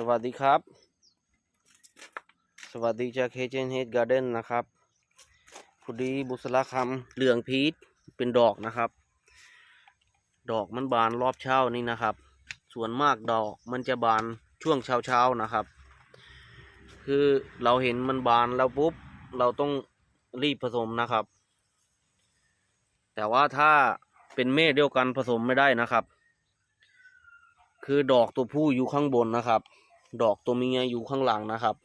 สวัสดีครับ สวัสดีจาก h เ h Garden นนะครับพอดีบุษราคำเหลืองพีชเป็นดอกนะครับ ดอกมันบานรอบเช้านี่นะครับ ส่วนมากดอกมันจะบานช่วงเช้าเช้าๆนะครับ คือเราเห็นมันบานแล้วปุ๊บเราต้องรีบผสมนะครับ แต่ว่าถ้าเป็นเม่เดียวกันผสมไม่ได้นะครับ คือดอกตัวผู้อยู่ข้างบนนะครับ ดอกตัวเมียอยู่ข้างหลังนะครับ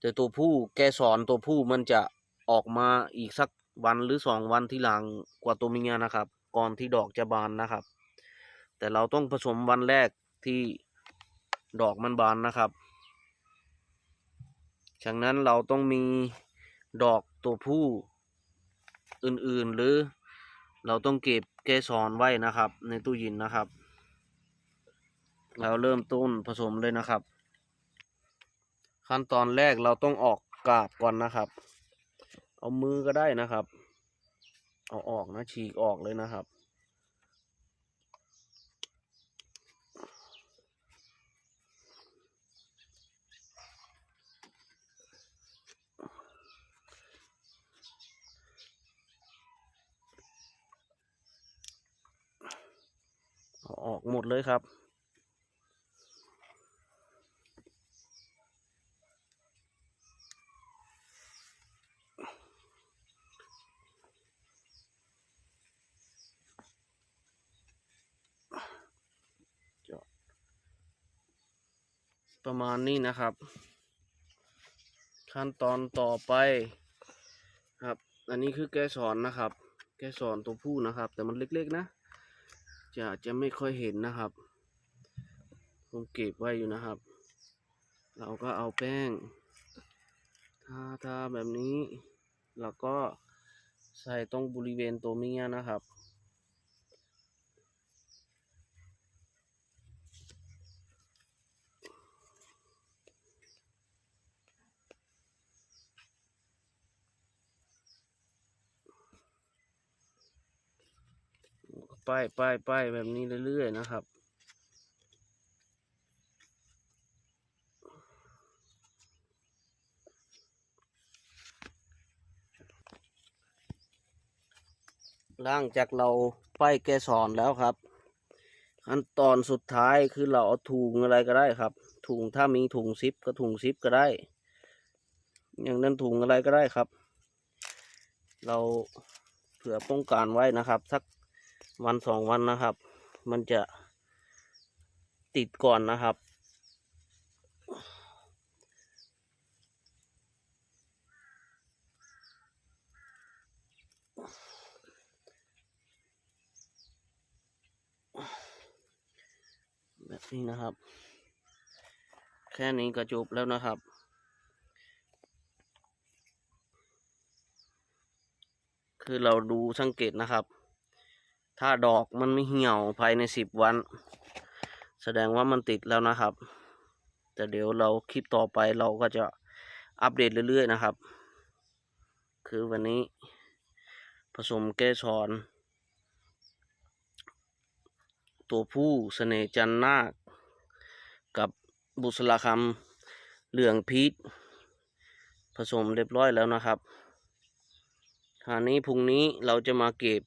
แต่ตัวผู้แกสอนตัวผู้มันจะออกมาอีกสักวันหรือสองวันที่หลังกว่าตัวเมียนะครับ ก่อนที่ดอกจะบานนะครับ แต่เราต้องผสมวันแรกที่ดอกมันบานนะครับฉะนั้นเราต้องมีดอกตัวผู้อื่นๆหรือเราต้องเก็บแกสอนไว้นะครับ ในตู้เย็นนะครับ เราเริ่มต้นผสมเลยนะครับ ขั้นตอนแรกเราต้องออกกาบก่อนนะครับ เอามือก็ได้นะครับ เอาออกนะฉีกออกเลยนะครับ ออกหมดเลยครับ ประมาณนี้นะครับ ขั้นตอนต่อไปครับ อันนี้คือแกสอนนะครับ แกสอนตัวผู้นะครับ แต่มันเล็กๆนะ จะจะไม่ค่อยเห็นนะครับผมเก็บไว้อยู่นะครับ เราก็เอาแป้งทาทาแบบนี้ แล้วก็ใส่ตรงบริเวณตัวเมียนะครับ ป้ายป้ายป้ายแบบนี้เรื่อยๆนะครับหล่างจากเราป้ายแกสอนแล้วครับ ขั้นตอนสุดท้ายคือเราเอาถุงอะไรก็ได้ครับ ถุงถ้ามีถุงซิปก็ถุงซิปก็ได้ อย่างนั้นถุงอะไรก็ได้ครับ เราเผื่อป้องกันไว้นะครับสัก วันสองวันนะครับ มันจะติดก่อนนะครับ แบบนี้นะครับ แค่นี้ก็จบแล้วนะครับคือเราดูสังเกตนะครับ ถ้าดอกมันไม่เหี่ยวภายในสิบวัน แสดงว่ามันติดแล้วนะครับ แต่เดี๋ยวเราคลิปต่อไปเราก็จะอัปเดตเรื่อยๆนะครับ คือวันนี้ผสมเกสรตัวผู้เสน่จันนาค กับบุษราคำเหลืองพีชผสมเรียบร้อยแล้วนะครับคราวนี้พรุ่งนี้เราจะมาเก็บ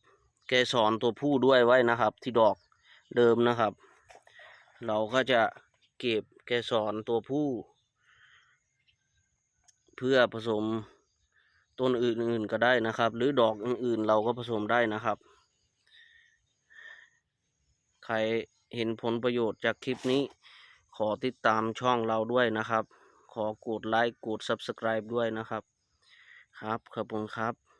แกสรตัวผู้ด้วยไว้นะครับ ที่ดอกเดิมนะครับ เราก็จะเก็บแกสรตัวผู้ เพื่อผสมต้นอื่นๆก็ได้นะครับ หรือดอกอื่นๆเราก็ผสมได้นะครับ ใครเห็นผลประโยชน์จากคลิปนี้ ขอติดตามช่องเราด้วยนะครับ ขอกดไลค์กด Subscribe ด้วยนะครับ ครับขอบคุณครับ